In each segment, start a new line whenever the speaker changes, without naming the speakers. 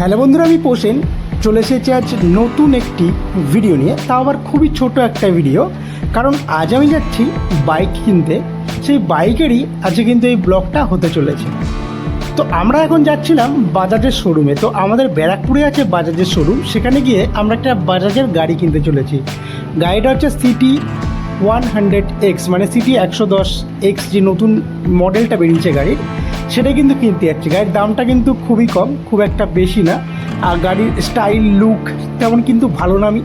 Hello বন্ধুরা, আমি পোষেন চলে এসেছি আজ নতুন একটি ভিডিও নিয়ে। তাও আবার খুবই ছোট একটা ভিডিও কারণ আজ আমি যাচ্ছি বাইক কিনতে। সেই বাইকেরই আজকে কিন্তু এই ব্লগটা হতে চলেছে। তো আমরা এখন যাচ্ছিলাম বাজাজের শোরুমে তো আমাদের ব্যারাকপুরে আছে বাজাজের শোরুম সেখানে গিয়ে আমরা একটা বাজাজের গাড়ি কিনতে চলেছি। গাড়িটা হচ্ছে সিটি ওয়ান হান্ড্রেড এক্স মানে সিটি একশো দশ এক্স যে নতুন মডেলটা বেরিয়েছে গাড়ির। সেটা কিন্তু কিনতে যাচ্ছি। গাড়ির দামটা কিন্তু খুবই কম, খুব একটা বেশি না। আর গাড়ির স্টাইল লুক তেমন কিন্তু ভালো না আমি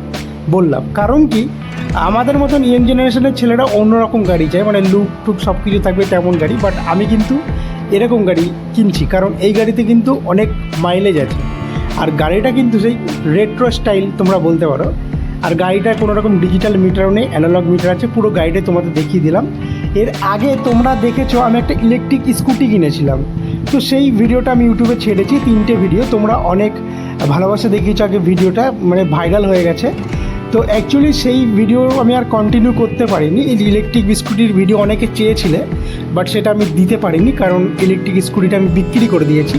বললাম। কারণ কি? আমাদের মতন ইয়ং জেনারেশনের ছেলেরা অন্যরকম গাড়ি চায়। মানে লুক টুক সব কিছু থাকবে তেমন গাড়ি বাট আমি কিন্তু এরকম গাড়ি কিনছি। কারণ এই গাড়িতে কিন্তু অনেক মাইলেজ আছে। আর গাড়িটা কিন্তু সেই রেট্রো স্টাইল তোমরা বলতে পারো। আর গাড়িটা কোনো রকম ডিজিটাল মিটারও নেই অ্যানালগ মিটার আছে। পুরো গাড়িটা তোমাদের দেখিয়ে দিলাম। এর আগে তোমরা দেখেছ, আমি একটা ইলেকট্রিক স্কুটি কিনেছিলাম। তো সেই ভিডিওটা আমি ইউটিউবে ছেড়েছি, তিনটে ভিডিও তোমরা অনেক ভালোবাসা দেখিয়েছো আগে ভিডিওটা মানে ভাইরাল হয়ে গেছে। তো অ্যাকচুয়ালি সেই ভিডিও আমি আর কন্টিনিউ করতে পারিনি। এই ইলেকট্রিক স্কুটির ভিডিও অনেকে চেয়েছিলে বাট সেটা আমি দিতে পারিনি, কারণ ইলেকট্রিক স্কুটিটা আমি বিক্রি করে দিয়েছি।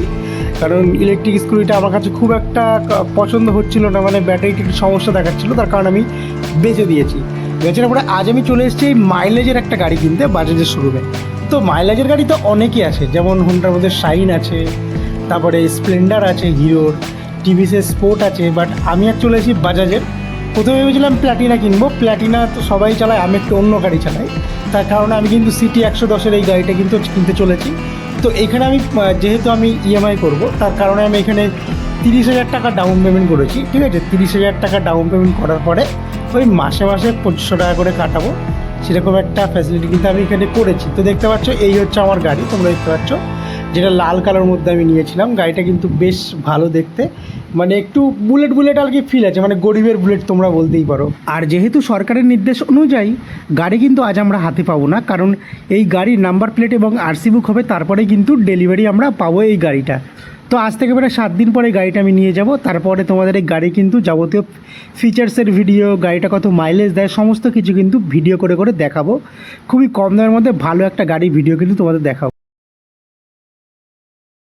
কারণ ইলেকট্রিক স্কুটিটা আমার কাছে খুব একটা পছন্দ হচ্ছিল না মানে ব্যাটারিতে একটু সমস্যা দেখাচ্ছিল, তার কারণ আমি বেচে দিয়েছি। বেচার পরে আজ আমি চলে এসেছি এই মাইলেজের একটা গাড়ি কিনতে, বাজাজের শুরুতে তো মাইলেজের গাড়ি তো অনেকই আছে, যেমন হোন্ডার মধ্যে শাইন আছে, তারপরে স্প্লেন্ডার আছে হিরোর টিভিসের স্পোর্ট আছে বাট আমি আর চলে এসেছি বাজাজের। প্রথমে ভেবেছিলাম প্ল্যাটিনা কিনবো প্ল্যাটিনা তো সবাই চালায়, আমি একটু অন্য গাড়ি চালাই। তার কারণে আমি কিন্তু সিটি একশো দশের এই গাড়িটা কিন্তু কিনতে চলেছি। তো এখানে আমি যেহেতু আমি ইএমআই করব, তার কারণে আমি এখানে তিরিশ হাজার টাকা ডাউন পেমেন্ট করেছি। ঠিক আছে, তিরিশ হাজার টাকা ডাউন পেমেন্ট করার পরে ওই মাসে মাসে পঁচিশশো টাকা করে কাটাবো। সেরকম একটা ফ্যাসিলিটি কিন্তু আমি এখানে করেছি। তো দেখতে পাচ্ছ, এই হচ্ছে আমার গাড়ি, তোমরা দেখতে পাচ্ছ। যেটা লাল কালার মধ্যে আমি নিয়েছিলাম। গাড়িটা কিন্তু বেশ ভালো দেখতে। মানে একটু বুলেট বুলেট আর কি ফিল আছে মানে গরিবের বুলেট তোমরা বলতেই পারো। আর যেহেতু সরকারের নির্দেশ অনুযায়ী, গাড়ি কিন্তু আজ আমরা হাতে পাবো না। কারণ এই গাড়ির নাম্বার প্লেট এবং আরসি বুক হবে তারপরে কিন্তু ডেলিভারি আমরা পাবো এই গাড়িটা। তো আজ থেকে প্রায় সাত দিন পরে গাড়িটা আমি নিয়ে যাব। তারপরে তোমাদের এই গাড়ি কিন্তু যাবতীয় ফিচার্সের ভিডিও গাড়িটা কত মাইলেজ দেয়, সমস্ত কিছু কিন্তু ভিডিও করে করে দেখাবো। খুবই কম দামের মধ্যে ভালো একটা গাড়ি ভিডিও কিন্তু তোমাদের দেখাবো।